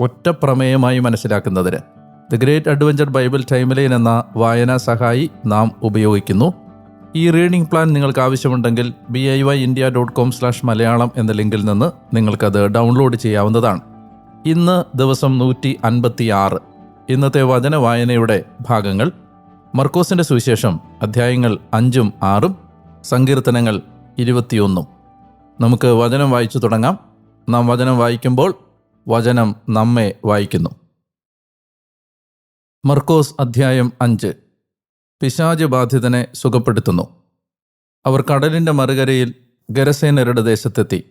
ഒറ്റ പ്രമേയമായി മനസ്സിലാക്കുന്നതിന് the great adventure Bible timeline എന്ന വായനാ സഹായി നാം ഉപയോഗിക്കുന്നു. ഈ റീഡിംഗ് പ്ലാൻ നിങ്ങൾക്ക് ആവശ്യമുണ്ടെങ്കിൽ B I Y India dot com slash Malayalam എന്ന ലിങ്കിൽ നിന്ന് നിങ്ങൾക്കത് ഡൗൺലോഡ് ചെയ്യാവുന്നതാണ്. ഇന്ന് ദിവസം നൂറ്റി അൻപത്തി ആറ് ഇന്നത്തെ വചന വായനയുടെ ഭാഗങ്ങൾ മർക്കോസിന്റെ സുവിശേഷം അധ്യായങ്ങൾ അഞ്ചും ആറും സങ്കീർത്തനങ്ങൾ ഇരുപത്തിയൊന്നും. നമുക്ക് വചനം വായിച്ചു തുടങ്ങാം. നാം വചനം വായിക്കുമ്പോൾ വചനം നമ്മെ വായിക്കുന്നു. മർക്കോസ് അധ്യായം അഞ്ച്. പിശാജ് ബാധിതനെ സുഖപ്പെടുത്തുന്നു. അവർ കടലിന്റെ മറുകരയിൽ ഗരസേനരുടെ ദേശത്തെത്തി.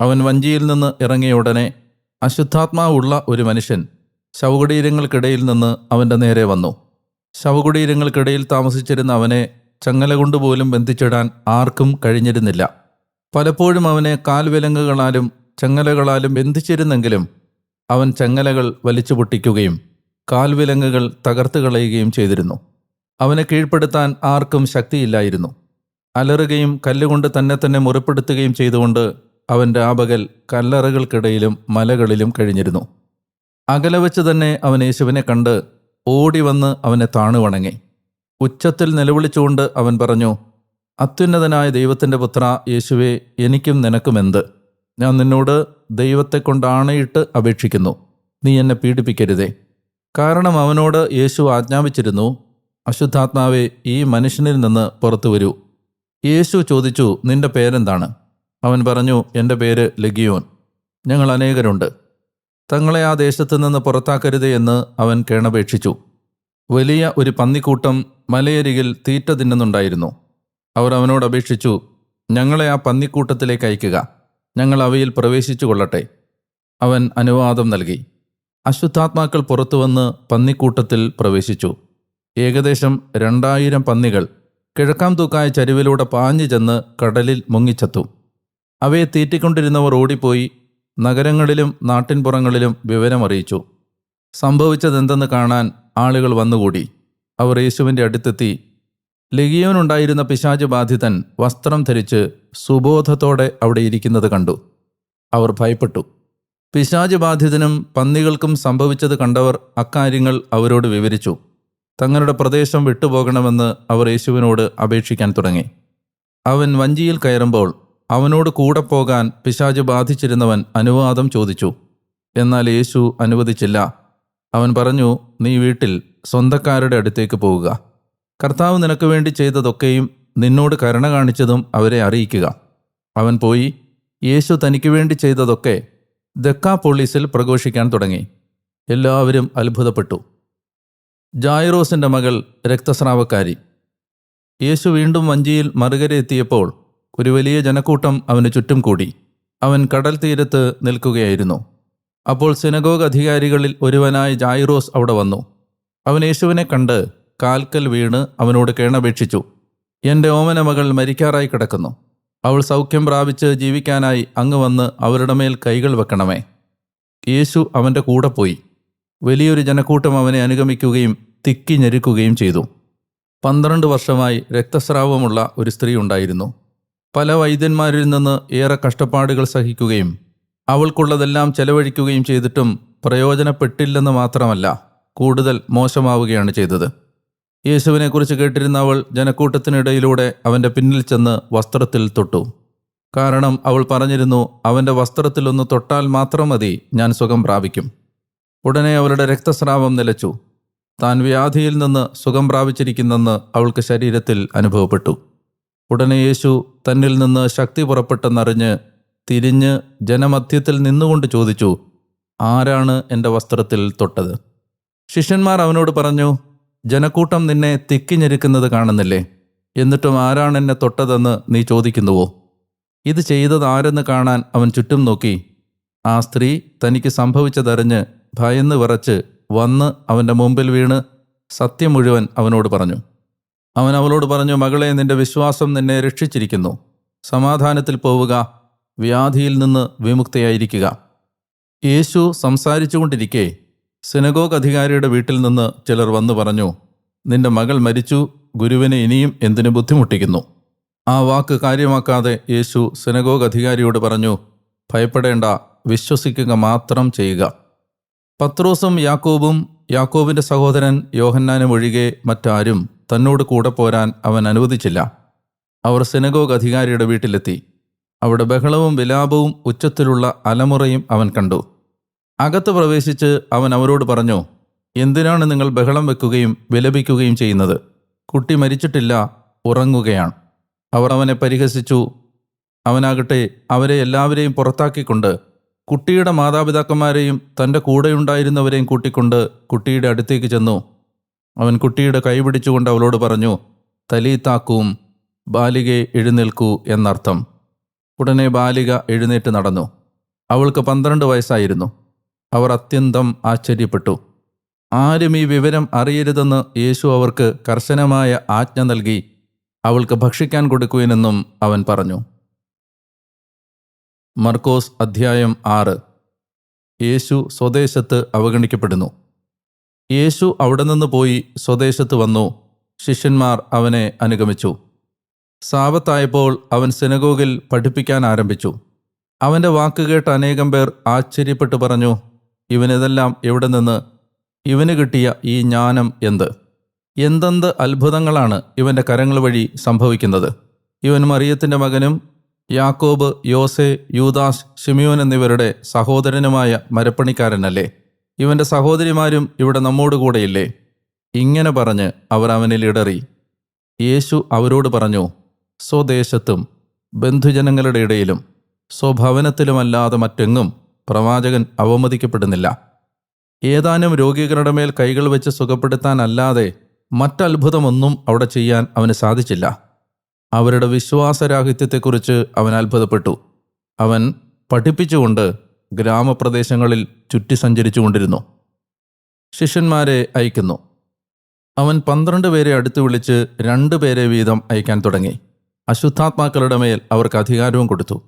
അവൻ വഞ്ചിയിൽ നിന്ന് ഇറങ്ങിയ ഉടനെ അശുദ്ധാത്മാവുള്ള ഒരു മനുഷ്യൻ ശവകുടീരങ്ങൾക്കിടയിൽ നിന്ന് അവന്റെ നേരെ വന്നു. ശവകുടീരങ്ങൾക്കിടയിൽ താമസിച്ചിരുന്ന അവനെ ചങ്ങല കൊണ്ടുപോലും ബന്ധിച്ചിടാൻ ആർക്കും കഴിഞ്ഞിരുന്നില്ല. പലപ്പോഴും അവനെ കാൽവിലങ്ങുകളാലും ചങ്ങലകളാലും ബന്ധിച്ചിരുന്നെങ്കിലും അവൻ ചങ്ങലകൾ വലിച്ചു പൊട്ടിക്കുകയും കാൽവിലങ്ങുകൾ തകർത്ത് കളയുകയും ചെയ്തിരുന്നു. അവനെ കീഴ്പ്പെടുത്താൻ ആർക്കും ശക്തിയില്ലായിരുന്നു. അലറുകയും കല്ലുകൊണ്ട് തന്നെ തന്നെ മുറിപ്പെടുത്തുകയും ചെയ്തുകൊണ്ട് അവൻ രാപകൽ കല്ലറകൾക്കിടയിലും മലകളിലും കഴിഞ്ഞിരുന്നു. അകലെ വെച്ച് തന്നെ അവൻ യേശുവിനെ കണ്ട് ഓടി വന്ന് അവനെ താണുവണങ്ങി. ഉച്ചത്തിൽ നിലവിളിച്ചുകൊണ്ട് അവൻ പറഞ്ഞു അത്യുന്നതനായ ദൈവത്തിന്റെ പുത്ര യേശുവെ എനിക്കും നിനക്കുമെന്ത്? ഞാൻ നിന്നോട് ദൈവത്തെ കൊണ്ട് ആണയിട്ട് അപേക്ഷിക്കുന്നു. നീ എന്നെ പീഡിപ്പിക്കരുതേ. കാരണം അവനോട് യേശു ആജ്ഞാപിച്ചിരുന്നു അശുദ്ധാത്മാവെ ഈ മനുഷ്യനിൽ നിന്ന് പുറത്തു വരൂ. യേശു ചോദിച്ചു നിന്റെ പേരെന്താണ്? അവൻ പറഞ്ഞു എന്റെ പേര് ലഗിയോൻ. ഞങ്ങൾ അനേകരുണ്ട്. തങ്ങളെ ആ ദേശത്തു നിന്ന് പുറത്താക്കരുതേ എന്ന് അവൻ കേണപേക്ഷിച്ചു. വലിയ ഒരു പന്നിക്കൂട്ടം മലയരികിൽ തീറ്റ തിന്നുന്നുണ്ടായിരുന്നു. അവർ അവനോട് അപേക്ഷിച്ചു ഞങ്ങളെ ആ പന്നിക്കൂട്ടത്തിലേക്ക് അയക്കുക. ഞങ്ങൾ അവയിൽ പ്രവേശിച്ചു കൊള്ളട്ടെ. അവൻ അനുവാദം നൽകി. അശുദ്ധാത്മാക്കൾ പുറത്തുവന്ന് പന്നിക്കൂട്ടത്തിൽ പ്രവേശിച്ചു. ഏകദേശം രണ്ടായിരം പന്നികൾ കിഴക്കാം തൂക്കായ ചരിവിലൂടെ പാഞ്ഞു ചെന്ന് കടലിൽ മുങ്ങിച്ചത്തു. അവയെ തീറ്റിക്കൊണ്ടിരുന്നവർ ഓടിപ്പോയി നഗരങ്ങളിലും നാട്ടിൻപുറങ്ങളിലും വിവരമറിയിച്ചു സംഭവിച്ചതെന്തെന്ന് കാണാൻ ആളുകൾ വന്നുകൂടി. അവർ യേശുവിന്റെ അടുത്തെത്തി ലഗിയോനുണ്ടായിരുന്ന പിശാജ് ബാധിതൻ വസ്ത്രം ധരിച്ച് സുബോധത്തോടെ അവിടെ ഇരിക്കുന്നത് കണ്ടു. അവർ ഭയപ്പെട്ടു. പിശാജ് ബാധിതനും പന്നികൾക്കും സംഭവിച്ചത് കണ്ടവർ അക്കാര്യങ്ങൾ അവരോട് വിവരിച്ചു. തങ്ങളുടെ പ്രദേശം വിട്ടുപോകണമെന്ന് അവർ യേശുവിനോട് അപേക്ഷിക്കാൻ തുടങ്ങി. അവൻ വഞ്ചിയിൽ കയറുമ്പോൾ അവനോട് കൂടെ പോകാൻ പിശാജ് ബാധിച്ചിരുന്നവൻ അനുവാദം ചോദിച്ചു. എന്നാൽ യേശു അനുവദിച്ചില്ല. അവൻ പറഞ്ഞു നീ വീട്ടിൽ സ്വന്തക്കാരുടെ അടുത്തേക്ക് പോവുക. കർത്താവ് നിനക്ക് വേണ്ടി ചെയ്തതൊക്കെയും നിന്നോട് കരുണ കാണിച്ചതും അവരെ അറിയിക്കുക. അവൻ പോയി യേശു തനിക്ക് വേണ്ടി ചെയ്തതൊക്കെ ദക്കാപോളീസിൽ പ്രഘോഷിക്കാൻ തുടങ്ങി. എല്ലാവരും അത്ഭുതപ്പെട്ടു. ജായറോസിന്റെ മകൾ രക്തസ്രാവക്കാരി. യേശു വീണ്ടും വഞ്ചിയിൽ മറുകരെ എത്തിയപ്പോൾ ഒരു വലിയ ജനക്കൂട്ടം അവന് ചുറ്റും കൂടി. അവൻ കടൽ തീരത്ത് നിൽക്കുകയായിരുന്നു. അപ്പോൾ സിനഗോഗ് അധികാരികളിൽ ഒരുവനായ ജായിറോസ് അവിടെ വന്നു. അവൻ യേശുവിനെ കണ്ട് കാൽക്കൽ വീണ് അവനോട് കേണപേക്ഷിച്ചു. എന്റെ ഓമന മകൾ മരിക്കാറായി കിടക്കുന്നു. അവൾ സൗഖ്യം പ്രാപിച്ച് ജീവിക്കാനായി അങ്ങ് വന്ന് അവരുടെ മേൽ കൈകൾ വെക്കണമേ. യേശു അവന്റെ കൂടെ പോയി. വലിയൊരു ജനക്കൂട്ടം അവനെ അനുഗമിക്കുകയും തിക്കി ഞെരുക്കുകയും ചെയ്തു. പന്ത്രണ്ട് വർഷമായി രക്തസ്രാവമുള്ള ഒരു സ്ത്രീ ഉണ്ടായിരുന്നു. പല വൈദ്യന്മാരിൽ നിന്ന് ഏറെ കഷ്ടപ്പാടുകൾ സഹിക്കുകയും അവൾക്കുള്ളതെല്ലാം ചെലവഴിക്കുകയും ചെയ്തിട്ടും പ്രയോജനപ്പെട്ടില്ലെന്ന് മാത്രമല്ല കൂടുതൽ മോശമാവുകയാണ് ചെയ്തത്. യേശുവിനെക്കുറിച്ച് കേട്ടിരുന്ന അവൾ ജനക്കൂട്ടത്തിനിടയിലൂടെ അവന്റെ പിന്നിൽ ചെന്ന് വസ്ത്രത്തിൽ തൊട്ടു. കാരണം അവൾ പറഞ്ഞിരുന്നു അവന്റെ വസ്ത്രത്തിലൊന്ന് തൊട്ടാൽ മാത്രം മതി ഞാൻ സുഖം പ്രാപിക്കും. ഉടനെ അവളുടെ രക്തസ്രാവം നിലച്ചു. താൻ വ്യാധിയിൽ നിന്ന് സുഖം പ്രാപിച്ചിരിക്കുന്നെന്ന് അവൾക്ക് ശരീരത്തിൽ അനുഭവപ്പെട്ടു. ഉടനെ യേശു തന്നിൽ നിന്ന് ശക്തി പുറപ്പെട്ടെന്നറിഞ്ഞ് തിരിഞ്ഞ് ജനമധ്യത്തിൽ നിന്നുകൊണ്ട് ചോദിച്ചു ആരാണ് എന്റെ വസ്ത്രത്തിൽ തൊട്ടത്? ശിഷ്യന്മാർ അവനോട് പറഞ്ഞു ജനക്കൂട്ടം നിന്നെ തിക്കിഞ്ഞെരുക്കുന്നത് കാണുന്നില്ലേ? എന്നിട്ടും ആരാണ് എന്നെ തൊട്ടതെന്ന് നീ ചോദിക്കുന്നുവോ? ഇത് ചെയ്തത് ആരെന്ന് കാണാൻ അവൻ ചുറ്റും നോക്കി. ആ സ്ത്രീ തനിക്ക് സംഭവിച്ചതറിഞ്ഞ് ഭയന്ന് വിറച്ച് വന്ന് അവന്റെ മുമ്പിൽ വീണ് സത്യം മുഴുവൻ അവനോട് പറഞ്ഞു. അവൻ അവളോട് പറഞ്ഞു മകളെ നിന്റെ വിശ്വാസം നിന്നെ രക്ഷിച്ചിരിക്കുന്നു. സമാധാനത്തിൽ പോവുക വ്യാധിയിൽ നിന്ന് വിമുക്തയായിരിക്കുക. യേശു സംസാരിച്ചുകൊണ്ടിരിക്കെ സിനഗോഗ് അധികാരിയുടെ വീട്ടിൽ നിന്ന് ചിലർ വന്നു പറഞ്ഞു നിന്റെ മകൾ മരിച്ചു ഗുരുവിനെ ഇനിയും എന്തിനു ബുദ്ധിമുട്ടിക്കുന്നു? ആ വാക്ക് കാര്യമാക്കാതെ യേശു സെനഗോഗ് അധികാരിയോട് പറഞ്ഞു ഭയപ്പെടേണ്ട വിശ്വസിക്കുക മാത്രം ചെയ്യുക. പത്രോസും യാക്കോബും യാക്കോബിന്റെ സഹോദരൻ യോഹന്നാനും ഒഴികെ മറ്റാരും തന്നോട് കൂടെ പോരാൻ അവൻ അനുവദിച്ചില്ല. അവർ സെനഗോഗ് അധികാരിയുടെ വീട്ടിലെത്തി. അവിടെ ബഹളവും വിലാപവും ഉച്ചത്തിലുള്ള അലമുറയും അവൻ കണ്ടു. അകത്ത് പ്രവേശിച്ച് അവൻ അവരോട് പറഞ്ഞു എന്തിനാണ് നിങ്ങൾ ബഹളം വെക്കുകയും വിലപിക്കുകയും ചെയ്യുന്നത്? കുട്ടി മരിച്ചിട്ടില്ല ഉറങ്ങുകയാണ്. അവർ അവനെ പരിഹസിച്ചു. അവനാകട്ടെ അവരെ എല്ലാവരെയും പുറത്താക്കിക്കൊണ്ട് കുട്ടിയുടെ മാതാപിതാക്കന്മാരെയും തന്റെ കൂടെയുണ്ടായിരുന്നവരെയും കൂട്ടിക്കൊണ്ട് കുട്ടിയുടെ അടുത്തേക്ക് ചെന്നു. അവൻ കുട്ടിയുടെ കൈ പിടിച്ചുകൊണ്ട് അവളോട് പറഞ്ഞു തലീത്താക്കും ബാലികയെ എഴുന്നേൽക്കൂ എന്നർത്ഥം. ഉടനെ ബാലിക എഴുന്നേറ്റ് നടന്നു. അവൾക്ക് പന്ത്രണ്ട് വയസ്സായിരുന്നു. അവർ അത്യന്തം ആശ്ചര്യപ്പെട്ടു. ആരും ഈ വിവരം അറിയരുതെന്ന് യേശു അവർക്ക് കർശനമായ ആജ്ഞ നൽകി. അവൾക്ക് ഭക്ഷിക്കാൻ കൊടുക്കുവിനെന്നും അവൻ പറഞ്ഞു. മർക്കോസ് അധ്യായം ആറ്. യേശു സ്വദേശത്ത് അവഗണിക്കപ്പെടുന്നു. യേശു അവിടെ നിന്ന് പോയി സ്വദേശത്ത് വന്നു. ശിഷ്യന്മാർ അവനെ അനുഗമിച്ചു. സാവത്തായപ്പോൾ അവൻ സിനഗോഗിൽ പഠിപ്പിക്കാൻ ആരംഭിച്ചു. അവന്റെ വാക്കുകേട്ട് അനേകം പേർ ആശ്ചര്യപ്പെട്ടു പറഞ്ഞു ഇവനിതെല്ലാം എവിടെ നിന്ന്? ഇവന് കിട്ടിയ ഈ ജ്ഞാനം എന്ത്? എന്തെന്ത് അത്ഭുതങ്ങളാണ് ഇവന്റെ കരങ്ങൾ വഴി സംഭവിക്കുന്നത്? ഇവൻ മറിയത്തിന്റെ മകനും യാക്കോബ് യോസെ യൂദാസ് ഷിമിയോൻ എന്നിവരുടെ സഹോദരനുമായ മരപ്പണിക്കാരനല്ലേ? ഇവന്റെ സഹോദരിമാരും ഇവിടെ നമ്മോടുകൂടെയില്ലേ ഇങ്ങനെ പറഞ്ഞ് അവർ അവനിൽ ഇടറി. യേശു അവരോട് പറഞ്ഞു സ്വദേശത്തും ബന്ധുജനങ്ങളുടെ ഇടയിലും സ്വഭവനത്തിലുമല്ലാതെ മറ്റെങ്ങും പ്രവാചകൻ അവമതിക്കപ്പെടുന്നില്ല. ഏതാനും രോഗികളുടെ മേൽ കൈകൾ വെച്ച് സുഖപ്പെടുത്താനല്ലാതെ മറ്റത്ഭുതമൊന്നും അവിടെ ചെയ്യാൻ അവന് സാധിച്ചില്ല. അവരുടെ വിശ്വാസരാഹിത്യത്തെക്കുറിച്ച് അവൻ അത്ഭുതപ്പെട്ടു. അവൻ പഠിപ്പിച്ചുകൊണ്ട് ഗ്രാമപ്രദേശങ്ങളിൽ ചുറ്റി സഞ്ചരിച്ചുകൊണ്ടിരുന്നു. ശിഷ്യന്മാരെ അയക്കുന്നു. അവൻ പന്ത്രണ്ട് പേരെ അടുത്ത് വിളിച്ച് രണ്ടു പേരെ വീതം അയക്കാൻ തുടങ്ങി. അശുദ്ധാത്മാക്കളുടെ മേൽ അവർക്ക് അധികാരവും കൊടുത്തു.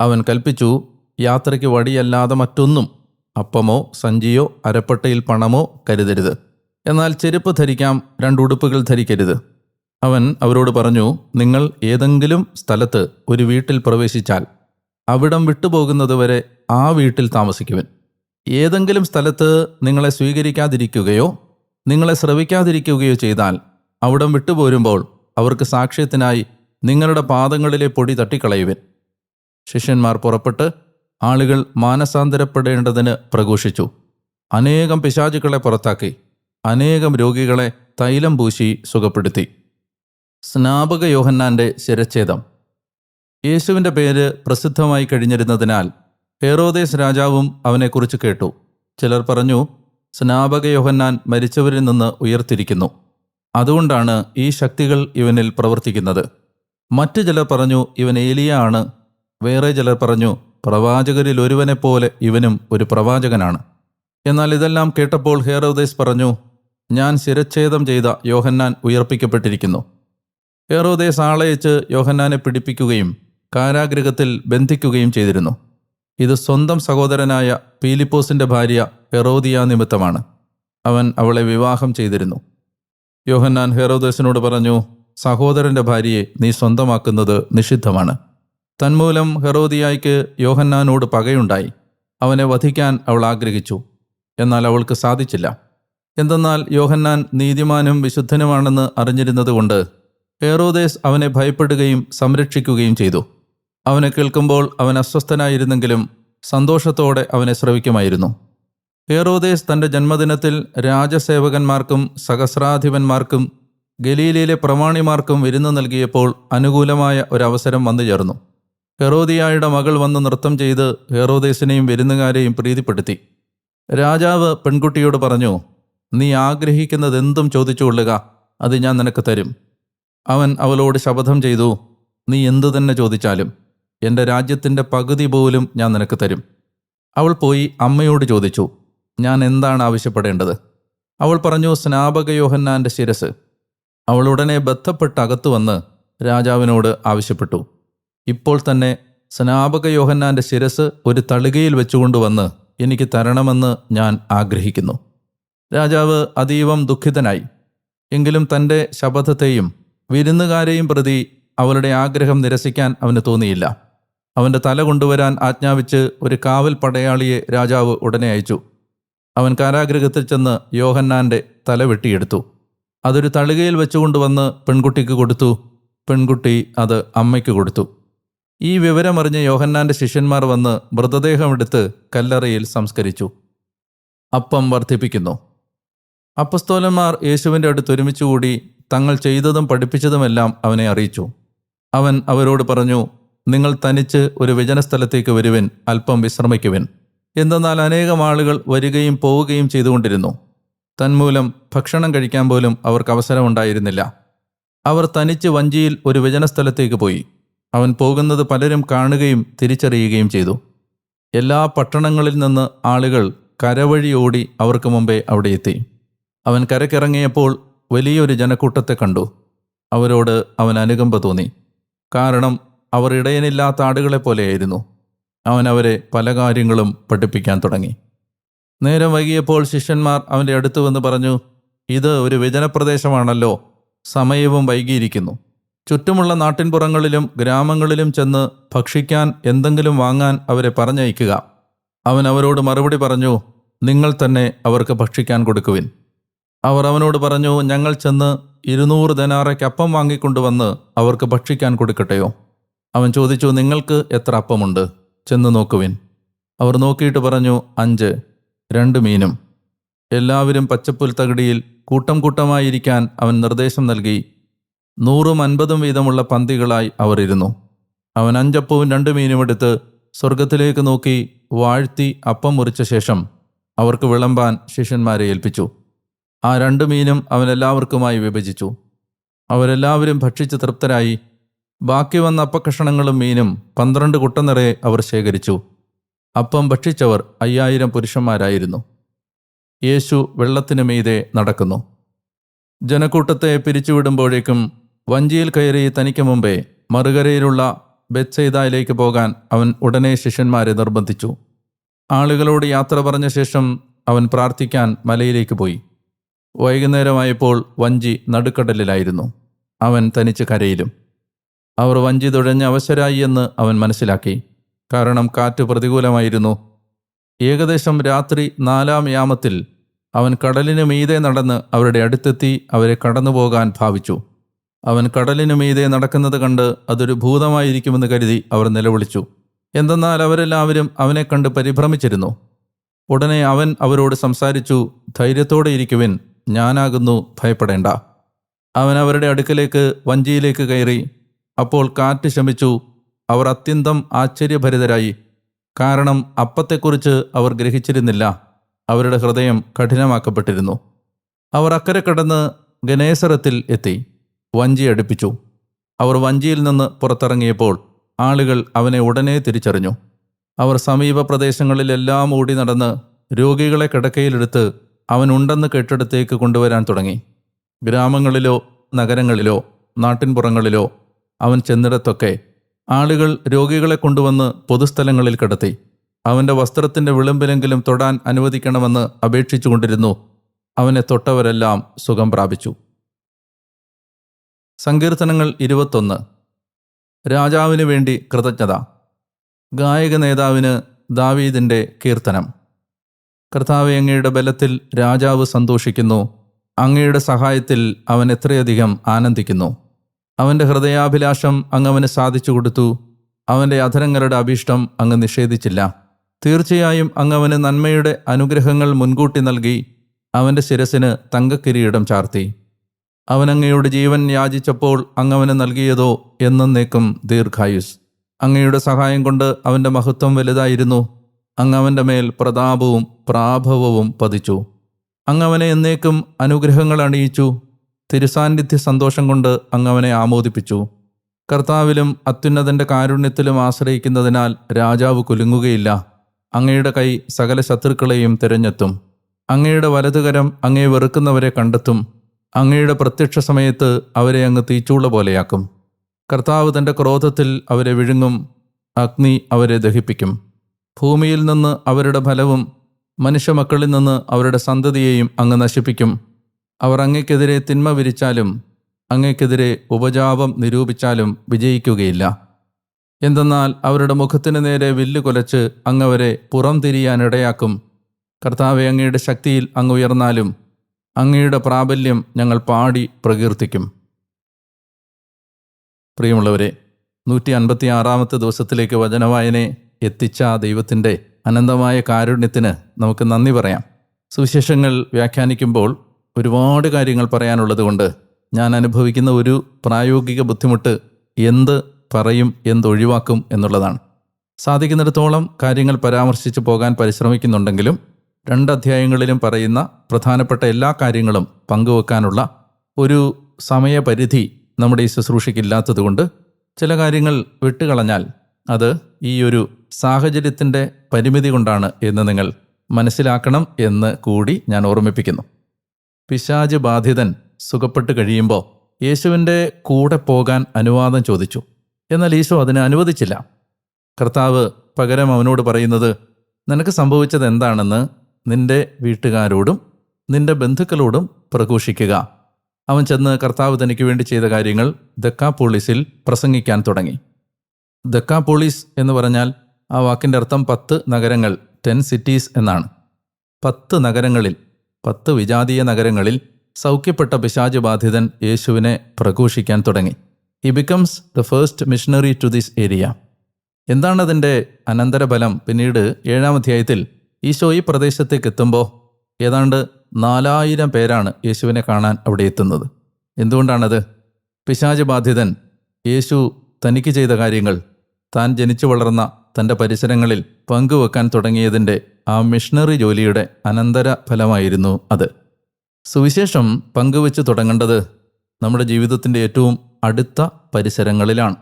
അവൻ കൽപ്പിച്ചു യാത്രയ്ക്ക് വടിയല്ലാതെ മറ്റൊന്നും അപ്പമോ സഞ്ചിയോ അരപ്പട്ടയിൽ പണമോ കരുതരുത്. എന്നാൽ ചെരുപ്പ് ധരിക്കാം രണ്ടുടുപ്പുകൾ ധരിക്കരുത്. അവൻ അവരോട് പറഞ്ഞു നിങ്ങൾ ഏതെങ്കിലും സ്ഥലത്ത് ഒരു വീട്ടിൽ പ്രവേശിച്ചാൽ അവിടം വിട്ടുപോകുന്നതുവരെ ആ വീട്ടിൽ താമസിക്കുവൻ. ഏതെങ്കിലും സ്ഥലത്ത് നിങ്ങളെ സ്വീകരിക്കാതിരിക്കുകയോ നിങ്ങളെ ശ്രവിക്കാതിരിക്കുകയോ ചെയ്താൽ അവിടം വിട്ടുപോരുമ്പോൾ അവർക്ക് സാക്ഷ്യത്തിനായി നിങ്ങളുടെ പാദങ്ങളിലെ പൊടി തട്ടിക്കളയുവൻ. ശിഷ്യന്മാർ പുറപ്പെട്ട് ആളുകൾ മാനസാന്തരപ്പെടേണ്ടതിന് പ്രഘോഷിച്ചു. അനേകം പിശാചുക്കളെ പുറത്താക്കി. അനേകം രോഗികളെ തൈലം പൂശി സുഖപ്പെടുത്തി. സ്നാപക യോഹന്നാന്റെ ശിരച്ഛേദം. യേശുവിന്റെ പേര് പ്രസിദ്ധമായി കഴിഞ്ഞിരുന്നതിനാൽ ഹെറോദേസ് രാജാവും അവനെക്കുറിച്ച് കേട്ടു. ചിലർ പറഞ്ഞു സ്നാപക യോഹന്നാൻ മരിച്ചവരിൽ നിന്ന് ഉയർത്തിരിക്കുന്നു. അതുകൊണ്ടാണ് ഈ ശക്തികൾ ഇവനിൽ പ്രവർത്തിക്കുന്നത്. മറ്റു ചിലർ പറഞ്ഞു ഇവൻ ഏലിയ ആണ്. വേറെ ചിലർ പറഞ്ഞു പ്രവാചകരിൽ ഒരുവനെ പോലെ ഇവനും ഒരു പ്രവാചകനാണ്. എന്നാൽ ഇതെല്ലാം കേട്ടപ്പോൾ ഹേറോദേസ് പറഞ്ഞു ഞാൻ ശിരച്ഛേദം ചെയ്ത യോഹന്നാൻ ഉയർപ്പിക്കപ്പെട്ടിരിക്കുന്നു. ഹേറോദേസ് ആളയച്ച് യോഹന്നാനെ പിടിപ്പിക്കുകയും കാരാഗ്രഹത്തിൽ ബന്ധിക്കുകയും ചെയ്തിരുന്നു. ഇത് സ്വന്തം സഹോദരനായ പീലിപ്പോസിന്റെ ഭാര്യ ഹെറോദിയ നിമിത്തമാണ്. അവൻ അവളെ വിവാഹം ചെയ്തിരുന്നു. യോഹന്നാൻ ഹെറോദേസിനോട് പറഞ്ഞു സഹോദരന്റെ ഭാര്യയെ നീ സ്വന്തമാക്കുന്നത് നിഷിദ്ധമാണ്. തന്മൂലം ഹെറോദിയായ്ക്ക് യോഹന്നാനോട് പകയുണ്ടായി. അവനെ വധിക്കാൻ അവൾ ആഗ്രഹിച്ചു. എന്നാൽ അവൾക്ക് സാധിച്ചില്ല. എന്തെന്നാൽ യോഹന്നാൻ നീതിമാനും വിശുദ്ധനുമാണെന്ന് അറിഞ്ഞിരുന്നതുകൊണ്ട് ഹേറോദേസ് അവനെ ഭയപ്പെടുകയും സംരക്ഷിക്കുകയും ചെയ്തു. അവനെ കേൾക്കുമ്പോൾ അവൻ അസ്വസ്ഥനായിരുന്നെങ്കിലും സന്തോഷത്തോടെ അവനെ ശ്രവിക്കുമായിരുന്നു. ഹേറോദേസ് തന്റെ ജന്മദിനത്തിൽ രാജസേവകന്മാർക്കും സഹസ്രാധിപന്മാർക്കും ഗലീലയിലെ പ്രമാണിമാർക്കും വിരുന്ന് നൽകിയപ്പോൾ അനുകൂലമായ ഒരവസരം വന്നു ചേർന്നു ഹെറോദിയായുടെ മകൾ വന്ന് നൃത്തം ചെയ്ത് ഹെറോദേസിനെയും വിരുന്നുകാരെയും പ്രീതിപ്പെടുത്തി. രാജാവ് പെൺകുട്ടിയോട് പറഞ്ഞു നീ ആഗ്രഹിക്കുന്നത് ആഗ്രഹിക്കുന്നതെന്തും ചോദിച്ചുകൊള്ളുക അത് ഞാൻ നിനക്ക് തരും. അവൻ അവളോട് ശപഥം ചെയ്തു നീ എന്തു തന്നെ ചോദിച്ചാലും എന്റെ രാജ്യത്തിന്റെ പകുതി പോലും ഞാൻ നിനക്ക് തരും. അവൾ പോയി അമ്മയോട് ചോദിച്ചു ഞാൻ എന്താണ് ആവശ്യപ്പെടേണ്ടത്? അവൾ പറഞ്ഞു സ്നാപക യോഹന്നാന്റെ ശിരസ്. അവൾ ഉടനെ ബന്ധപ്പെട്ട് അകത്തു വന്ന് രാജാവിനോട് ആവശ്യപ്പെട്ടു. ഇപ്പോൾ തന്നെ സ്നാപക യോഹന്നാന്റെ ശിരസ് ഒരു തളികയിൽ വെച്ചുകൊണ്ടുവന്ന് എനിക്ക് തരണമെന്ന് ഞാൻ ആഗ്രഹിക്കുന്നു. രാജാവ് അതീവം ദുഃഖിതനായി. എങ്കിലും തന്റെ ശപഥത്തെയും വിരുന്നുകാരെയും പ്രതി അവളുടെ ആഗ്രഹം നിരസിക്കാൻ അവന് തോന്നിയില്ല. അവന്റെ തല കൊണ്ടുവരാൻ ആജ്ഞാപിച്ച് ഒരു കാവൽ പടയാളിയെ രാജാവ് ഉടനെ അയച്ചു. അവൻ കാരാഗ്രഹത്തിൽ ചെന്ന് യോഹന്നാന്റെ തല വെട്ടിയെടുത്തു. അതൊരു തളികയിൽ വെച്ചുകൊണ്ടുവന്ന് പെൺകുട്ടിക്ക് കൊടുത്തു. പെൺകുട്ടി അത് അമ്മയ്ക്ക് കൊടുത്തു. ഈ വിവരമറിഞ്ഞ് യോഹന്നാന്റെ ശിഷ്യന്മാർ വന്ന് മൃതദേഹമെടുത്ത് കല്ലറയിൽ സംസ്കരിച്ചു. അപ്പം വർദ്ധിപ്പിക്കുന്നു. അപ്പസ്തോലന്മാർ യേശുവിന്റെ അടുത്ത് ഒരുമിച്ചുകൂടി തങ്ങൾ ചെയ്തതും പഠിപ്പിച്ചതുമെല്ലാം അവനെ അറിയിച്ചു. അവൻ അവരോട് പറഞ്ഞു നിങ്ങൾ തനിച്ച് ഒരു വിജനസ്ഥലത്തേക്ക് വരുവിൻ അല്പം വിശ്രമിക്കുവിൻ. എന്തെന്നാൽ അനേകം ആളുകൾ വരികയും പോവുകയും ചെയ്തുകൊണ്ടിരുന്നു. തന്മൂലം ഭക്ഷണം കഴിക്കാൻ പോലും അവർക്ക് അവസരമുണ്ടായിരുന്നില്ല. അവർ തനിച്ച് വഞ്ചിയിൽ ഒരു വിജനസ്ഥലത്തേക്ക് പോയി. അവൻ പോകുന്നത് പലരും കാണുകയും തിരിച്ചറിയുകയും ചെയ്തു. എല്ലാ പട്ടണങ്ങളിൽ നിന്ന് ആളുകൾ കരവഴി ഓടി അവർക്ക് മുമ്പേ അവിടെ എത്തി. അവൻ കരക്കിറങ്ങിയപ്പോൾ വലിയൊരു ജനക്കൂട്ടത്തെ കണ്ടു. അവരോട് അവൻ അനുകമ്പ തോന്നി. കാരണം അവർ ഇടയനില്ലാത്ത ആടുകളെ പോലെയായിരുന്നു. അവൻ അവരെ പല കാര്യങ്ങളും പഠിപ്പിക്കാൻ തുടങ്ങി. നേരം വൈകിയപ്പോൾ ശിഷ്യന്മാർ അവന്റെ അടുത്ത് വന്ന് പറഞ്ഞു ഇത് ഒരു വിജനപ്രദേശമാണല്ലോ. സമയവും വൈകിയിരിക്കുന്നു. ചുറ്റുമുള്ള നാട്ടിൻപുറങ്ങളിലും ഗ്രാമങ്ങളിലും ചെന്ന് ഭക്ഷിക്കാൻ എന്തെങ്കിലും വാങ്ങാൻ അവരെ പറഞ്ഞയക്കുക. അവൻ അവരോട് മറുപടി പറഞ്ഞു നിങ്ങൾ തന്നെ അവർക്ക് ഭക്ഷിക്കാൻ കൊടുക്കുവിൻ. അവർ അവനോട് പറഞ്ഞു ഞങ്ങൾ ചെന്ന് ഇരുന്നൂറ് ദനാറയ്ക്ക് അപ്പം വാങ്ങിക്കൊണ്ടുവന്ന് അവർക്ക് ഭക്ഷിക്കാൻ കൊടുക്കട്ടെയോ? അവൻ ചോദിച്ചു നിങ്ങൾക്ക് എത്ര അപ്പമുണ്ട്? ചെന്ന് നോക്കുവിൻ. അവർ നോക്കിയിട്ട് പറഞ്ഞു അഞ്ച് രണ്ട് മീനും. എല്ലാവരും പച്ചപ്പുൽ തകിടിയിൽ കൂട്ടം കൂട്ടമായിരിക്കാൻ അവൻ നിർദ്ദേശം നൽകി നൂറും അൻപതും വീതമുള്ള പന്തികളായി അവർ ഇരുന്നു. അവൻ അഞ്ചപ്പവും രണ്ട് മീനും എടുത്ത് സ്വർഗത്തിലേക്ക് നോക്കി വാഴ്ത്തി അപ്പം മുറിച്ച ശേഷം അവർക്ക് വിളമ്പാൻ ശിഷ്യന്മാരെ ഏൽപ്പിച്ചു. ആ രണ്ട് മീനും അവൻ എല്ലാവർക്കുമായി വിഭജിച്ചു. അവരെല്ലാവരും ഭക്ഷിച്ച് തൃപ്തരായി. ബാക്കി വന്ന അപ്പക്കഷണങ്ങളും മീനും പന്ത്രണ്ട് കുട്ട നിറയെ അവർ ശേഖരിച്ചു. അപ്പം ഭക്ഷിച്ചവർ അയ്യായിരം പുരുഷന്മാരായിരുന്നു. യേശു വെള്ളത്തിനു മീതെ നടക്കുന്നു. ജനക്കൂട്ടത്തെ പിരിച്ചുവിടുമ്പോഴേക്കും വഞ്ചിയിൽ കയറി തനിക്ക് മുമ്പേ മറുകരയിലുള്ള ബെത്സൈദയിലേക്ക് പോകാൻ അവൻ ഉടനെ ശിഷ്യന്മാരെ നിർബന്ധിച്ചു. ആളുകളോട് യാത്ര പറഞ്ഞ ശേഷം അവൻ പ്രാർത്ഥിക്കാൻ മലയിലേക്ക് പോയി. വൈകുന്നേരമായപ്പോൾ വഞ്ചി നടുക്കടലിലായിരുന്നു. അവൻ തനിച്ച് കരയിലും. അവർ വഞ്ചി തുഴഞ്ഞ അവശരായി എന്ന് അവൻ മനസ്സിലാക്കി. കാരണം കാറ്റ് പ്രതികൂലമായിരുന്നു. ഏകദേശം രാത്രി നാലാം യാമത്തിൽ അവൻ കടലിന് മീതെ നടന്ന് അവരുടെ അടുത്തെത്തി അവരെ കടന്നുപോകാൻ ഭാവിച്ചു. അവൻ കടലിനു മീതെ നടക്കുന്നത് കണ്ട് അതൊരു ഭൂതമായിരിക്കുമെന്ന് കരുതി അവർ നിലവിളിച്ചു. എന്തെന്നാൽ അവരെല്ലാവരും അവനെ കണ്ട് പരിഭ്രമിച്ചിരുന്നു. ഉടനെ അവൻ അവരോട് സംസാരിച്ചു ധൈര്യത്തോടെ ഇരിക്കുവിൻ ഞാനാകുന്നു ഭയപ്പെടേണ്ട. അവൻ അവരുടെ അടുക്കലേക്ക് വഞ്ചിയിലേക്ക് കയറി. അപ്പോൾ കാറ്റ് ശമിച്ചു. അവർ അത്യന്തം ആശ്ചര്യഭരിതരായി. കാരണം അപ്പത്തെക്കുറിച്ച് അവർ ഗ്രഹിച്ചിരുന്നില്ല. അവരുടെ ഹൃദയം കഠിനമാക്കപ്പെട്ടിരുന്നു. അവർ അക്കരെ കടന്ന് ഗനേസറത്തിൽ എത്തി. വഞ്ചി അടുപ്പിച്ചു. അവർ വഞ്ചിയിൽ നിന്ന് പുറത്തിറങ്ങിയപ്പോൾ ആളുകൾ അവനെ ഉടനെ തിരിച്ചറിഞ്ഞു. അവർ സമീപ പ്രദേശങ്ങളിലെല്ലാം ഓടി നടന്ന് രോഗികളെ കിടക്കയിലെടുത്ത് അവനുണ്ടെന്ന് കെട്ടിടത്തേക്ക് കൊണ്ടുവരാൻ തുടങ്ങി. ഗ്രാമങ്ങളിലോ നഗരങ്ങളിലോ നാട്ടിൻപുറങ്ങളിലോ അവൻ ചെന്നിടത്തൊക്കെ ആളുകൾ രോഗികളെ കൊണ്ടുവന്ന് പൊതുസ്ഥലങ്ങളിൽ കിടത്തി. അവന്റെ വസ്ത്രത്തിന്റെ വിളിമ്പിലെങ്കിലും തൊടാൻ അനുവദിക്കണമെന്ന് അപേക്ഷിച്ചുകൊണ്ടിരുന്നു. അവനെ തൊട്ടവരെല്ലാം സുഖം പ്രാപിച്ചു. സങ്കീർത്തനങ്ങൾ ഇരുപത്തൊന്ന്. രാജാവിന് വേണ്ടി കൃതജ്ഞത. ഗായക നേതാവിന് ദാവീദിന്റെ കീർത്തനം. കർത്താവ് അങ്ങയുടെ ബലത്തിൽ രാജാവ് സന്തോഷിക്കുന്നു. അങ്ങയുടെ സഹായത്തിൽ അവൻ എത്രയധികം ആനന്ദിക്കുന്നു. അവന്റെ ഹൃദയാഭിലാഷം അങ്ങ് അവന് സാധിച്ചു കൊടുത്തു. അവന്റെ അധരങ്ങളുടെ അഭീഷ്ടം അങ്ങ് നിഷേധിച്ചില്ല. തീർച്ചയായും അങ്ങ് അവന് നന്മയുടെ അനുഗ്രഹങ്ങൾ മുൻകൂട്ടി നൽകി അവന്റെ ശിരസിന് തങ്കക്കിരീടം ചാർത്തി. അവൻ അങ്ങയോട് ജീവൻ യാചിച്ചപ്പോൾ അങ്ങവന് നൽകിയതോ എന്നേക്കും ദീർഘായുസ്. അങ്ങയുടെ സഹായം കൊണ്ട് അവന്റെ മഹത്വം വലുതായിരുന്നു. അങ്ങ് അവന്റെ മേൽ പ്രതാപവും പ്രാഭവവും പതിച്ചു. അങ്ങവനെ എന്നേക്കും അനുഗ്രഹങ്ങൾ അണിയിച്ചു. തിരുസാന്നിധ്യ സന്തോഷം കൊണ്ട് അങ്ങവനെ ആമോദിപ്പിച്ചു. കർത്താവിലും അത്യുന്നതന്റെ കാരുണ്യത്തിലും ആശ്രയിക്കുന്നതിനാൽ രാജാവ് കുലുങ്ങുകയില്ല. അങ്ങയുടെ കൈ സകല ശത്രുക്കളെയും തിരഞ്ഞെത്തും. അങ്ങയുടെ വലതുകരം അങ്ങയെ വെറുക്കുന്നവരെ കണ്ടെത്തും. അങ്ങയുടെ പ്രത്യക്ഷ സമയത്ത് അവരെ അങ്ങ് തീച്ചൂള പോലെയാക്കും. കർത്താവ് തന്റെ ക്രോധത്തിൽ അവരെ വിഴുങ്ങും അഗ്നി അവരെ ദഹിപ്പിക്കും. ഭൂമിയിൽ നിന്ന് അവരുടെ ഫലവും മനുഷ്യമക്കളിൽ നിന്ന് അവരുടെ സന്തതിയെയും അങ്ങ് നശിപ്പിക്കും. അവർ അങ്ങയ്ക്കെതിരെ തിന്മ വിരിച്ചാലും അങ്ങയ്ക്കെതിരെ ഉപജാപം നിരൂപിച്ചാലും വിജയിക്കുകയില്ല. എന്തെന്നാൽ അവരുടെ മുഖത്തിന് നേരെ വില്ല് കൊലച്ച് അങ്ങവരെ പുറം തിരിയാനിടയാക്കും കർത്താവെ അങ്ങയുടെ ശക്തിയിൽ അങ്ങ് ഉയർന്നാലും അങ്ങയുടെ പ്രാബല്യം ഞങ്ങൾ പാടി പ്രകീർത്തിക്കും. പ്രിയമുള്ളവരെ നൂറ്റി അൻപത്തി ആറാമത്തെ ദിവസത്തിലേക്ക് വചനവായനെ എത്തിച്ച ദൈവത്തിന്റെ അനന്തമായ കാരുണ്യത്തിന് നമുക്ക് നന്ദി പറയാം. സുവിശേഷങ്ങൾ വ്യാഖ്യാനിക്കുമ്പോൾ ഒരുപാട് കാര്യങ്ങൾ പറയാനുള്ളതുകൊണ്ട് ഞാൻ അനുഭവിക്കുന്ന ഒരു പ്രായോഗിക ബുദ്ധിമുട്ട് എന്ത് പറയും എന്തൊഴിവാക്കും എന്നുള്ളതാണ്. സാധിക്കുന്നിടത്തോളം കാര്യങ്ങൾ പരാമർശിച്ച് പോകാൻ പരിശ്രമിക്കുന്നുണ്ടെങ്കിലും രണ്ട് അധ്യായങ്ങളിലും പറയുന്ന പ്രധാനപ്പെട്ട എല്ലാ കാര്യങ്ങളും പങ്കുവെക്കാനുള്ള ഒരു സമയപരിധി നമ്മുടെ ഈ ശുശ്രൂഷയ്ക്കില്ലാത്തതുകൊണ്ട് ചില കാര്യങ്ങൾ വിട്ടുകളഞ്ഞാൽ അത് ഈ ഒരു സാഹചര്യത്തിന്റെ പരിമിതി കൊണ്ടാണ് എന്ന് നിങ്ങൾ മനസ്സിലാക്കണം എന്ന് കൂടി ഞാൻ ഓർമ്മിപ്പിക്കുന്നു. പിശാജ് ബാധിതൻ സുഖപ്പെട്ട് കഴിയുമ്പോൾ യേശുവിന്റെ കൂടെ പോകാൻ അനുവാദം ചോദിച്ചു. എന്നാൽ ഈശോ അതിനെ അനുവദിച്ചില്ല. കർത്താവ് പകരം അവനോട് പറയുന്നത് നിനക്ക് സംഭവിച്ചത് എന്താണെന്ന് നിന്റെ വീട്ടുകാരോടും നിന്റെ ബന്ധുക്കളോടും പ്രഘോഷിക്കുക. അവൻ ചെന്ന് കർത്താവ് തനിക്ക് വേണ്ടി ചെയ്ത കാര്യങ്ങൾ ദക്കാപോളിസിൽ പ്രസംഗിക്കാൻ തുടങ്ങി. ദക്കാപോളിസ് എന്ന് പറഞ്ഞാൽ ആ വാക്കിന്റെ അർത്ഥം പത്ത് നഗരങ്ങൾ ടെൻ സിറ്റീസ് എന്നാണ്. പത്ത് നഗരങ്ങളിൽ പത്ത് വിജാതീയ നഗരങ്ങളിൽ സൗഖ്യപ്പെട്ട പിശാജ് ബാധിതൻ യേശുവിനെ പ്രഘോഷിക്കാൻ തുടങ്ങി. He becomes the first missionary to this area എന്താണതിന്റെ അനന്തരഫലം? പിന്നീട് ഏഴാം അധ്യായത്തിൽ ഈശോ ഈ പ്രദേശത്തേക്ക് എത്തുമ്പോൾ ഏതാണ്ട് നാലായിരം പേരാണ് യേശുവിനെ കാണാൻ അവിടെ എത്തുന്നത്. എന്തുകൊണ്ടാണത്? പിശാജ് ബാധിതൻ യേശു തനിക്ക് ചെയ്ത കാര്യങ്ങൾ താൻ ജനിച്ചു വളർന്ന തന്റെ പരിസരങ്ങളിൽ പങ്കുവെക്കാൻ തുടങ്ങിയതിന്റെ ആ മിഷണറി ജോലിയുടെ അനന്തര ഫലമായിരുന്നു അത്. സുവിശേഷം പങ്കുവെച്ച് തുടങ്ങേണ്ടത് നമ്മുടെ ജീവിതത്തിന്റെ ഏറ്റവും അടുത്ത പരിസരങ്ങളിലാണ്.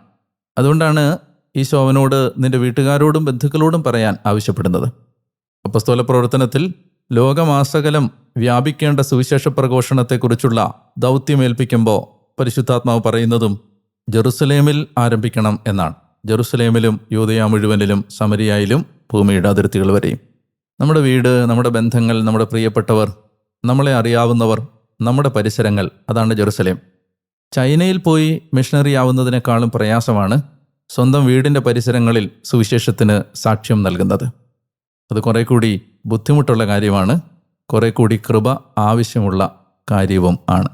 അതുകൊണ്ടാണ് ഈശോ അവനോട് നിന്റെ വീട്ടുകാരോടും ബന്ധുക്കളോടും പറയാൻ ആവശ്യപ്പെടുന്നത്. അപ്പസ്തോല പ്രവർത്തനത്തിൽ ലോകമാസകലം വ്യാപിക്കേണ്ട സുവിശേഷ പ്രഘോഷണത്തെക്കുറിച്ചുള്ള ദൗത്യമേൽപ്പിക്കുമ്പോൾ പരിശുദ്ധാത്മാവ് പറയുന്നതും ജെറുസലേമിൽ ആരംഭിക്കണം എന്നാണ്. ജെറുസലേമിലും യൂതയ മുഴുവനിലും സമരിയായിലും ഭൂമിയുടെ അതിർത്തികൾ വരെയും. നമ്മുടെ വീട് നമ്മുടെ ബന്ധങ്ങൾ നമ്മുടെ പ്രിയപ്പെട്ടവർ നമ്മളെ അറിയാവുന്നവർ നമ്മുടെ പരിസരങ്ങൾ അതാണ് ജെറുസലേം. ചൈനയിൽ പോയി മിഷണറി ആവുന്നതിനേക്കാളും പ്രയാസമാണ് സ്വന്തം വീടിന്റെ പരിസരങ്ങളിൽ സുവിശേഷത്തിന് സാക്ഷ്യം നൽകുന്നത്. അത് കുറേ കൂടി ബുദ്ധിമുട്ടുള്ള കാര്യമാണ്. കുറെ കൂടി കൃപ ആവശ്യമുള്ള കാര്യവും ആണ്.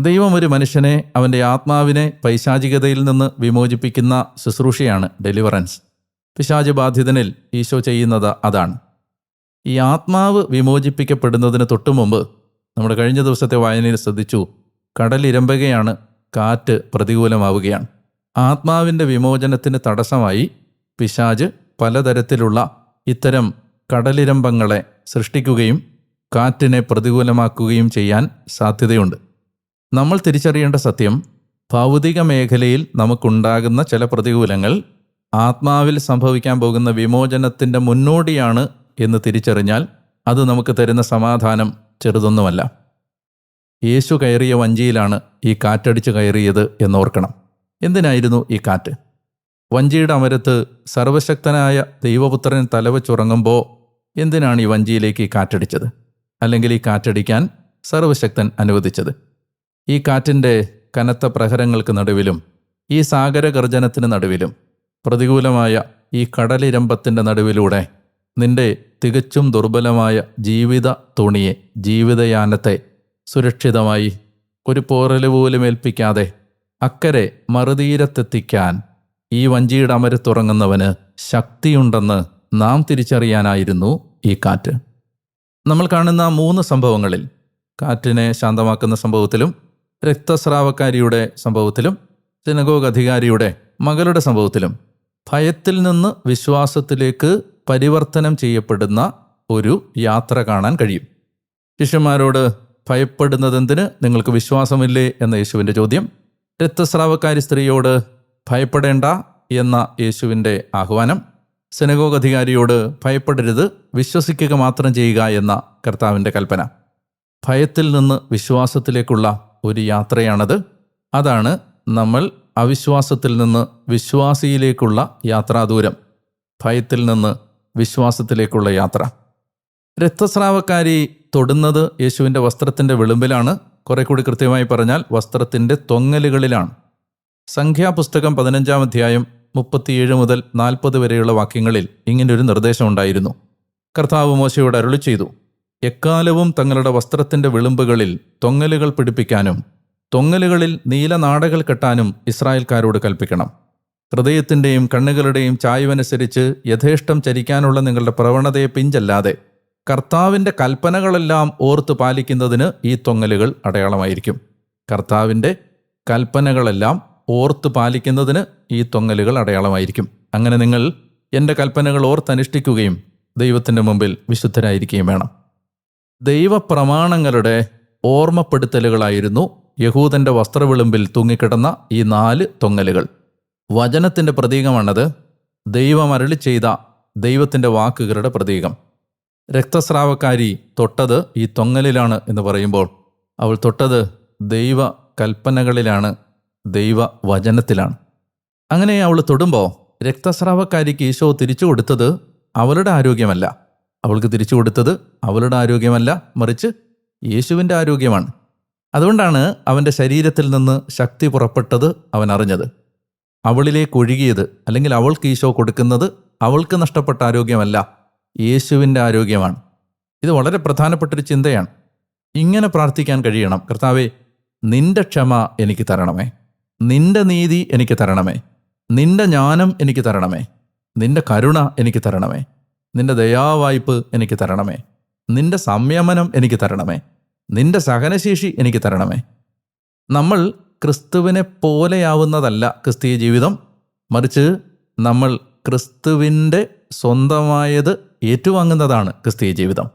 ദൈവം ഒരു മനുഷ്യനെ അവന്റെ ആത്മാവിനെ പൈശാചികതയിൽ നിന്ന് വിമോചിപ്പിക്കുന്ന ശുശ്രൂഷയാണ് ഡെലിവറൻസ്. പിശാജ് ബാധിതനിൽ ഈശോ ചെയ്യുന്നത് അതാണ്. ഈ ആത്മാവ് വിമോചിപ്പിക്കപ്പെടുന്നതിന് തൊട്ടു മുമ്പ് നമ്മുടെ കഴിഞ്ഞ ദിവസത്തെ വായനയിൽ ശ്രദ്ധിച്ചു കടലിരമ്പുകയാണ് കാറ്റ് പ്രതികൂലമാവുകയാണ്. ആത്മാവിന്റെ വിമോചനത്തിന് തടസ്സമായി പിശാജ് പലതരത്തിലുള്ള ഇത്തരം കടലിരമ്പങ്ങളെ സൃഷ്ടിക്കുകയും കാറ്റിനെ പ്രതികൂലമാക്കുകയും ചെയ്യാൻ സാധ്യതയുണ്ട്. നമ്മൾ തിരിച്ചറിയേണ്ട സത്യം ഭൗതിക മേഖലയിൽ നമുക്കുണ്ടാകുന്ന ചില പ്രതികൂലങ്ങൾ ആത്മാവിൽ സംഭവിക്കാൻ പോകുന്ന വിമോചനത്തിന്റെ മുന്നോടിയാണ് എന്ന് തിരിച്ചറിഞ്ഞാൽ അത് നമുക്ക് തരുന്ന സമാധാനം ചെറുതൊന്നുമല്ല. യേശു കയറിയ വഞ്ചിയിലാണ് ഈ കാറ്റടിച്ച് കയറിയത് എന്നോർക്കണം. എന്തിനായിരുന്നു ഈ കാറ്റ്? വഞ്ചിയുടെ അമരത്ത് സർവശക്തനായ ദൈവപുത്രൻ തലവച്ചുറങ്ങുമ്പോൾ എന്തിനാണ് ഈ വഞ്ചിയിലേക്ക് ഈ കാറ്റടിച്ചത്? അല്ലെങ്കിൽ ഈ കാറ്റടിക്കാൻ സർവശക്തൻ അനുവദിച്ചത്? ഈ കാറ്റിന്റെ കനത്ത പ്രഹരങ്ങൾക്ക് നടുവിലും ഈ സാഗരഗർജനത്തിന് നടുവിലും പ്രതികൂലമായ ഈ കടലിരമ്പത്തിന്റെ നടുവിലൂടെ നിന്റെ തികച്ചും ദുർബലമായ ജീവിത തുണിയെ ജീവിതയാനത്തെ സുരക്ഷിതമായി ഒരു പോറൽ പോലും ഏൽപ്പിക്കാതെ അക്കരെ മറുതീരത്തെത്തിക്കാൻ ഈ വഞ്ചിയുടെ അമരത്തുറങ്ങുന്നവന് ശക്തിയുണ്ടെന്ന് നാം തിരിച്ചറിയാനായിരുന്നു ഈ കാറ്റ്. നമ്മൾ കാണുന്ന മൂന്ന് സംഭവങ്ങളിൽ കാറ്റിനെ ശാന്തമാക്കുന്ന സംഭവത്തിലും രക്തസ്രാവക്കാരിയുടെ സംഭവത്തിലും സിനഗോഗ് അധികാരിയുടെ മകളുടെ സംഭവത്തിലും ഭയത്തിൽ നിന്ന് വിശ്വാസത്തിലേക്ക് പരിവർത്തനം ചെയ്യപ്പെടുന്ന ഒരു യാത്ര കാണാൻ കഴിയും. ശിഷ്യന്മാരോട് ഭയപ്പെടുന്നതെന്തിന്? നിങ്ങൾക്ക് വിശ്വാസമില്ലേ? എന്ന യേശുവിന്റെ ചോദ്യം. രക്തസ്രാവക്കാരി സ്ത്രീയോട് ഭയപ്പെടേണ്ട എന്ന യേശുവിന്റെ ആഹ്വാനം. സെനഗോഗ് അധികാരിയോട് ഭയപ്പെടരുത് വിശ്വസിക്കുക മാത്രം ചെയ്യുക എന്ന കർത്താവിന്റെ കൽപ്പന. ഭയത്തിൽ നിന്ന് വിശ്വാസത്തിലേക്കുള്ള ഒരു യാത്രയാണത്. അതാണ് നമ്മൾ അവിശ്വാസത്തിൽ നിന്ന് വിശ്വാസിയിലേക്കുള്ള യാത്രാദൂരം ഭയത്തിൽ നിന്ന് വിശ്വാസത്തിലേക്കുള്ള യാത്ര. രക്തസ്രാവക്കാരി തൊടുന്നത് യേശുവിന്റെ വസ്ത്രത്തിന്റെ വിളുമ്പിലാണ്. കുറെ കൂടി കൃത്യമായി പറഞ്ഞാൽ വസ്ത്രത്തിന്റെ തൊങ്ങലുകളിലാണ്. സംഖ്യാപുസ്തകം പതിനഞ്ചാം അധ്യായം മുപ്പത്തിയേഴ് മുതൽ നാൽപ്പത് വരെയുള്ള വാക്യങ്ങളിൽ ഇങ്ങനൊരു നിർദ്ദേശമുണ്ടായിരുന്നു കർത്താവ് മോശയോട് അരുളി ചെയ്തു എക്കാലവും തങ്ങളുടെ വസ്ത്രത്തിന്റെ വിളുമ്പുകളിൽ തൊങ്ങലുകൾ പിടിപ്പിക്കാനും തൊങ്ങലുകളിൽ നീലനാടകൾ കെട്ടാനും ഇസ്രായേൽക്കാരോട് കൽപ്പിക്കണം. ഹൃദയത്തിന്റെയും കണ്ണുകളുടെയും ചായ്വനുസരിച്ച് യഥേഷ്ടം ചരിക്കാനുള്ള നിങ്ങളുടെ പ്രവണതയെ പിഞ്ചല്ലാതെ കർത്താവിന്റെ കൽപ്പനകളെല്ലാം ഓർത്ത് പാലിക്കുന്നതിന് ഈ തൊങ്ങലുകൾ അടയാളമായിരിക്കും. കർത്താവിന്റെ കൽപ്പനകളെല്ലാം ഓർത്ത് പാലിക്കുന്നതിന് ഈ തൊങ്ങലുകൾ അടയാളമായിരിക്കും. അങ്ങനെ നിങ്ങൾ എന്റെ കൽപ്പനകൾ ഓർത്തനുഷ്ഠിക്കുകയും ദൈവത്തിന്റെ മുമ്പിൽ വിശുദ്ധരായിരിക്കുകയും വേണം. ദൈവപ്രമാണങ്ങളുടെ ഓർമ്മപ്പെടുത്തലുകളായിരുന്നു യഹൂദന്റെ വസ്ത്രവിളിമ്പിൽ തൂങ്ങിക്കിടന്ന ഈ നാല് തൊങ്ങലുകൾ. വചനത്തിന്റെ പ്രതീകമാണത് ദൈവമരളി ചെയ്ത ദൈവത്തിന്റെ വാക്കുകളുടെ പ്രതീകം. രക്തസ്രാവക്കാരി തൊട്ടത് ഈ തൊങ്ങലിലാണ് എന്ന് പറയുമ്പോൾ അവൾ തൊട്ടത് ദൈവ കൽപ്പനകളിലാണ് ദൈവ വചനത്തിലാണ് അങ്ങനെ അവൾ തൊടുമ്പോൾ രക്തസ്രാവക്കാരിക്ക് ഈശോ തിരിച്ചു കൊടുത്തത് അവളുടെ ആരോഗ്യമല്ല. അവൾക്ക് തിരിച്ചു കൊടുത്തത് അവളുടെ ആരോഗ്യമല്ല മറിച്ച് യേശുവിന്റെ ആരോഗ്യമാണ്. അതുകൊണ്ടാണ് അവന്റെ ശരീരത്തിൽ നിന്ന് ശക്തി പുറപ്പെട്ടത് അവൻ അറിഞ്ഞത്. അവളിലേക്ക് ഒഴുകിയത് അല്ലെങ്കിൽ അവൾക്ക് ഈശോ കൊടുക്കുന്നത് അവൾക്ക് നഷ്ടപ്പെട്ട ആരോഗ്യമല്ല യേശുവിന്റെ ആരോഗ്യമാണ്. ഇത് വളരെ പ്രധാനപ്പെട്ടൊരു ചിന്തയാണ്. ഇങ്ങനെ പ്രാർത്ഥിക്കാൻ കഴിയണം. കർത്താവേ നിന്റെ ക്ഷമ എനിക്ക് തരണമേ. നിന്റെ നീതി എനിക്ക് തരണമേ. നിന്റെ ജ്ഞാനം എനിക്ക് തരണമേ. നിന്റെ കരുണ എനിക്ക് തരണമേ. നിന്റെ ദയാവായ്പ് എനിക്ക് തരണമേ. നിന്റെ സംയമനം എനിക്ക് തരണമേ. നിന്റെ സഹനശേഷി എനിക്ക് തരണമേ. നമ്മൾ ക്രിസ്തുവിനെ പോലെയാവുന്നതല്ല ക്രിസ്തീയ ജീവിതം. മറിച്ച് നമ്മൾ ക്രിസ്തുവിന്റെ സ്വന്തമായത് ഏറ്റുവാങ്ങുന്നതാണ് ക്രിസ്തീയ ജീവിതം.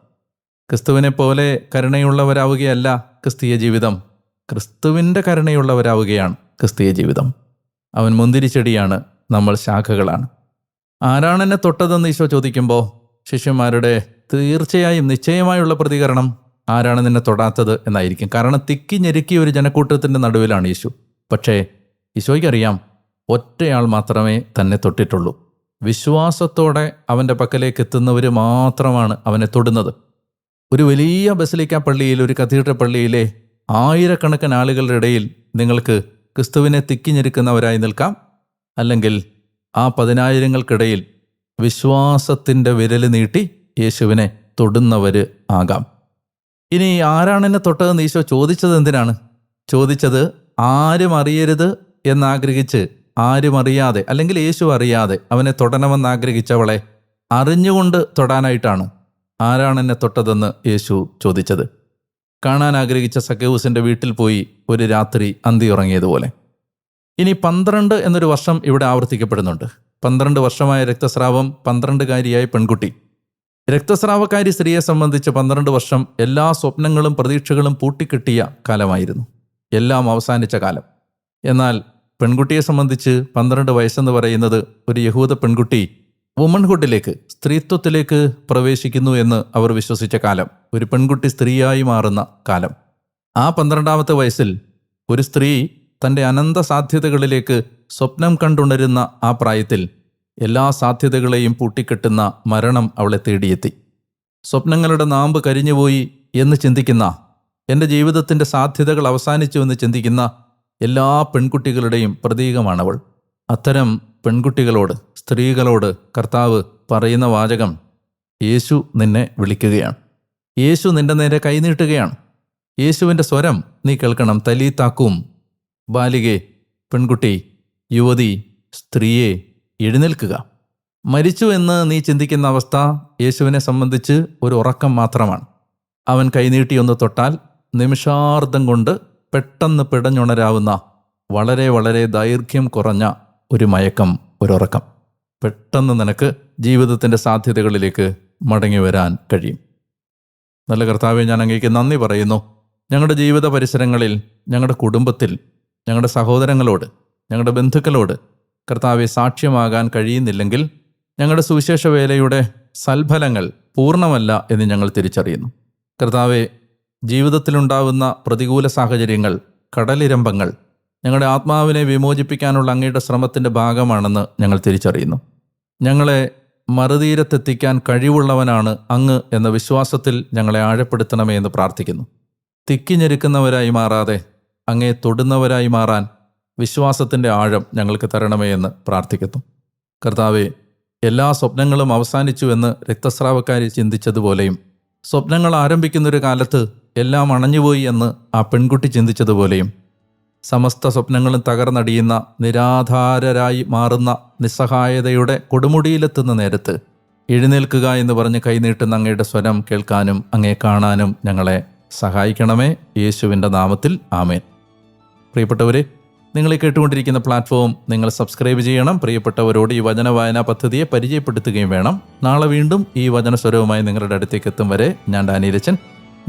ക്രിസ്തുവിനെ പോലെ കരുണയുള്ളവരാവുകയല്ല ക്രിസ്തീയ ജീവിതം. ക്രിസ്തുവിന്റെ കരുണയുള്ളവരാവുകയാണ്. ക്രിസ്തീയ ജീവിതം. അവൻ മുന്തിരിച്ചെടിയാണ് നമ്മൾ ശാഖകളാണ്. ആരാണ് എന്നെ തൊട്ടതെന്ന് ഈശോ ചോദിക്കുമ്പോൾ ശിഷ്യന്മാരുടെ തീർച്ചയായും നിശ്ചയമായുള്ള പ്രതികരണം ആരാണ് നിന്നെ തൊടാത്തത് എന്നായിരിക്കും. കാരണം തിക്കി ഞെരുക്കിയ ഒരു ജനക്കൂട്ടത്തിന്റെ നടുവിലാണ് യേശു പക്ഷേ ഈശോയ്ക്കറിയാം ഒറ്റയാൾ മാത്രമേ തന്നെ തൊട്ടിട്ടുള്ളൂ. വിശ്വാസത്തോടെ അവന്റെ പക്കലേക്ക് എത്തുന്നവർ മാത്രമാണ് അവനെ തൊടുന്നത്. ഒരു വലിയ ബസലിക്ക പള്ളിയിൽ ഒരു കത്തീഡ്രൽ പള്ളിയിലെ ആയിരക്കണക്കിന് ആളുകളുടെ ഇടയിൽ നിങ്ങൾക്ക് ക്രിസ്തുവിനെ തിക്കിഞ്ഞിരിക്കുന്നവരായി നിൽക്കാം. അല്ലെങ്കിൽ ആ പതിനായിരങ്ങൾക്കിടയിൽ വിശ്വാസത്തിന്റെ വിരൽ നീട്ടി യേശുവിനെ തൊടുന്നവർ ആകാം. ഇനി ആരാണ് എന്നെ തൊട്ടതെന്ന് ഈശോ ചോദിച്ചത് എന്തിനാണ്? ചോദിച്ചത് ആരും അറിയരുത് എന്നാഗ്രഹിച്ച് ആരും അറിയാതെ അല്ലെങ്കിൽ യേശു അറിയാതെ അവനെ തൊടണമെന്ന് ആഗ്രഹിച്ചവളെ അറിഞ്ഞുകൊണ്ട് തൊടാനായിട്ടാണ് ആരാണ് എന്നെ തൊട്ടതെന്ന് യേശു ചോദിച്ചത്. കാണാൻ ആഗ്രഹിച്ച സക്കേവൂസിന്റെ വീട്ടിൽ പോയി ഒരു രാത്രി അന്തി ഉറങ്ങിയതുപോലെ. ഇനി പന്ത്രണ്ട് എന്നൊരു വർഷം ഇവിടെ ആവർത്തിക്കപ്പെടുന്നുണ്ട്. പന്ത്രണ്ട് വർഷമായ രക്തസ്രാവം പന്ത്രണ്ടുകാരിയായ പെൺകുട്ടി. രക്തസ്രാവക്കാരി സ്ത്രീയെ സംബന്ധിച്ച് പന്ത്രണ്ട് വർഷം എല്ലാ സ്വപ്നങ്ങളും പ്രതീക്ഷകളും പൂട്ടിക്കെട്ടിയ കാലമായിരുന്നു. എല്ലാം അവസാനിച്ച കാലം. എന്നാൽ പെൺകുട്ടിയെ സംബന്ധിച്ച് പന്ത്രണ്ട് വയസ്സെന്ന് പറയുന്നത് ഒരു യഹൂദ പെൺകുട്ടി വുമൺഹുഡിലേക്ക് സ്ത്രീത്വത്തിലേക്ക് പ്രവേശിക്കുന്നു എന്ന് അവർ വിശ്വസിച്ച കാലം ഒരു പെൺകുട്ടി സ്ത്രീയായി മാറുന്ന കാലം. ആ പന്ത്രണ്ടാമത്തെ വയസ്സിൽ ഒരു സ്ത്രീ തന്റെ അനന്ത സാധ്യതകളിലേക്ക് സ്വപ്നം കണ്ടുണരുന്ന ആ പ്രായത്തിൽ എല്ലാ സാധ്യതകളെയും പൂട്ടിക്കെട്ടുന്ന മരണം അവളെ തേടിയെത്തി. സ്വപ്നങ്ങളുടെ നാമ്പ് കരിഞ്ഞുപോയി എന്ന് ചിന്തിക്കുന്ന എന്റെ ജീവിതത്തിന്റെ സാധ്യതകൾ അവസാനിച്ചു എന്ന് ചിന്തിക്കുന്ന എല്ലാ പെൺകുട്ടികളുടെയും പ്രതീകമാണവൾ. അത്തരം പെൺകുട്ടികളോട് സ്ത്രീകളോട് കർത്താവ് പറയുന്ന വാചകം യേശു നിന്നെ വിളിക്കുകയാണ്. യേശു നിന്റെ നേരെ കൈനീട്ടുകയാണ് യേശുവിന്റെ സ്വരം നീ കേൾക്കണം. തലീത്താക്കും ബാലികെ പെൺകുട്ടി യുവതി സ്ത്രീയെ എഴുന്നേൽക്കുക. മരിച്ചു എന്ന് നീ ചിന്തിക്കുന്ന അവസ്ഥ യേശുവിനെ സംബന്ധിച്ച് ഒരു ഉറക്കം മാത്രമാണ്. അവൻ കൈനീട്ടിയൊന്ന് തൊട്ടാൽ നിമിഷാർദ്ധം കൊണ്ട് പെട്ടെന്ന് പിടഞ്ഞുണരാവുന്ന വളരെ വളരെ ദൈർഘ്യം കുറഞ്ഞ ഒരു മയക്കം ഒരുറക്കം പെട്ടെന്ന് നിനക്ക് ജീവിതത്തിന്റെ സാധ്യതകളിലേക്ക് മടങ്ങി വരാൻ കഴിയും. നല്ല കർത്താവെ ഞാൻ അങ്ങേക്ക് നന്ദി പറയുന്നു. ഞങ്ങളുടെ ജീവിത പരിസരങ്ങളിൽ ഞങ്ങളുടെ കുടുംബത്തിൽ ഞങ്ങളുടെ സഹോദരങ്ങളോട് ഞങ്ങളുടെ ബന്ധുക്കളോട് കർത്താവെ സാക്ഷ്യമാകാൻ കഴിയുന്നില്ലെങ്കിൽ ഞങ്ങളുടെ സുവിശേഷ വേലയുടെ സൽഫലങ്ങൾ പൂർണമല്ല എന്ന് ഞങ്ങൾ തിരിച്ചറിയുന്നു. കർത്താവെ ജീവിതത്തിലുണ്ടാവുന്ന പ്രതികൂല സാഹചര്യങ്ങൾ കടലിരമ്പങ്ങൾ ഞങ്ങളുടെ ആത്മാവിനെ വിമോചിപ്പിക്കാനുള്ള അങ്ങയുടെ ശ്രമത്തിന്റെ ഭാഗമാണെന്ന് ഞങ്ങൾ തിരിച്ചറിയുന്നു. ഞങ്ങളെ മറുതീരത്തെത്തിക്കാൻ കഴിവുള്ളവനാണ് അങ്ങ് എന്ന വിശ്വാസത്തിൽ ഞങ്ങളെ ആഴപ്പെടുത്തണമേ എന്ന് പ്രാർത്ഥിക്കുന്നു. തിക്കിഞ്ഞെരുക്കുന്നവരായി മാറാതെ അങ്ങേ തൊടുന്നവരായി മാറാൻ വിശ്വാസത്തിന്റെ ആഴം ഞങ്ങൾക്ക് തരണമേ എന്ന് പ്രാർത്ഥിക്കുന്നു. കർത്താവെ എല്ലാ സ്വപ്നങ്ങളും അവസാനിച്ചു എന്ന് രക്തസ്രാവക്കാരി ചിന്തിച്ചതുപോലെയും സ്വപ്നങ്ങൾ ആരംഭിക്കുന്നൊരു കാലത്ത് എല്ലാം അണഞ്ഞുപോയി എന്ന് ആ പെൺകുട്ടി ചിന്തിച്ചതുപോലെയും സമസ്ത സ്വപ്നങ്ങളും തകർന്നടിയുന്ന നിരാധാരരായി മാറുന്ന നിസ്സഹായതയുടെ കൊടുമുടിയിലെത്തുന്ന നേരത്ത് എഴുന്നേൽക്കുക എന്ന് പറഞ്ഞ് കൈനീട്ടുന്ന അങ്ങയുടെ സ്വരം കേൾക്കാനും അങ്ങേ കാണാനും ഞങ്ങളെ സഹായിക്കണമേ യേശുവിന്റെ നാമത്തിൽ. ആമേൻ. പ്രിയപ്പെട്ടവരെ നിങ്ങൾ കേട്ടുകൊണ്ടിരിക്കുന്ന പ്ലാറ്റ്ഫോം നിങ്ങൾ സബ്സ്ക്രൈബ് ചെയ്യണം. പ്രിയപ്പെട്ടവരോട് ഈ വചന വായനാ പദ്ധതിയെ പരിചയപ്പെടുത്തുകയും വേണം. നാളെ വീണ്ടും ഈ വചന സ്വരവുമായി നിങ്ങളുടെ അടുത്തേക്ക് എത്തും വരെ ഞാൻ ഡാനിരച്ചൻ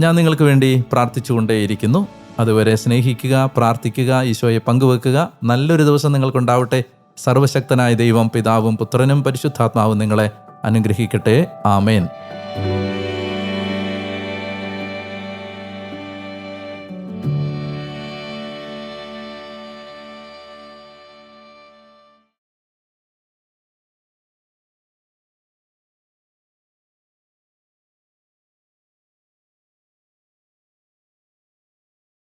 ഞാൻ നിങ്ങൾക്ക് വേണ്ടി പ്രാർത്ഥിച്ചുകൊണ്ടേയിരിക്കുന്നു. അതുവരെ സ്നേഹിക്കുക പ്രാർത്ഥിക്കുക ഈശോയെ പങ്കുവെക്കുക. നല്ലൊരു ദിവസം നിങ്ങൾക്കുണ്ടാവട്ടെ. സർവശക്തനായ ദൈവം പിതാവും പുത്രനും പരിശുദ്ധാത്മാവും നിങ്ങളെ അനുഗ്രഹിക്കട്ടെ. ആമേൻ.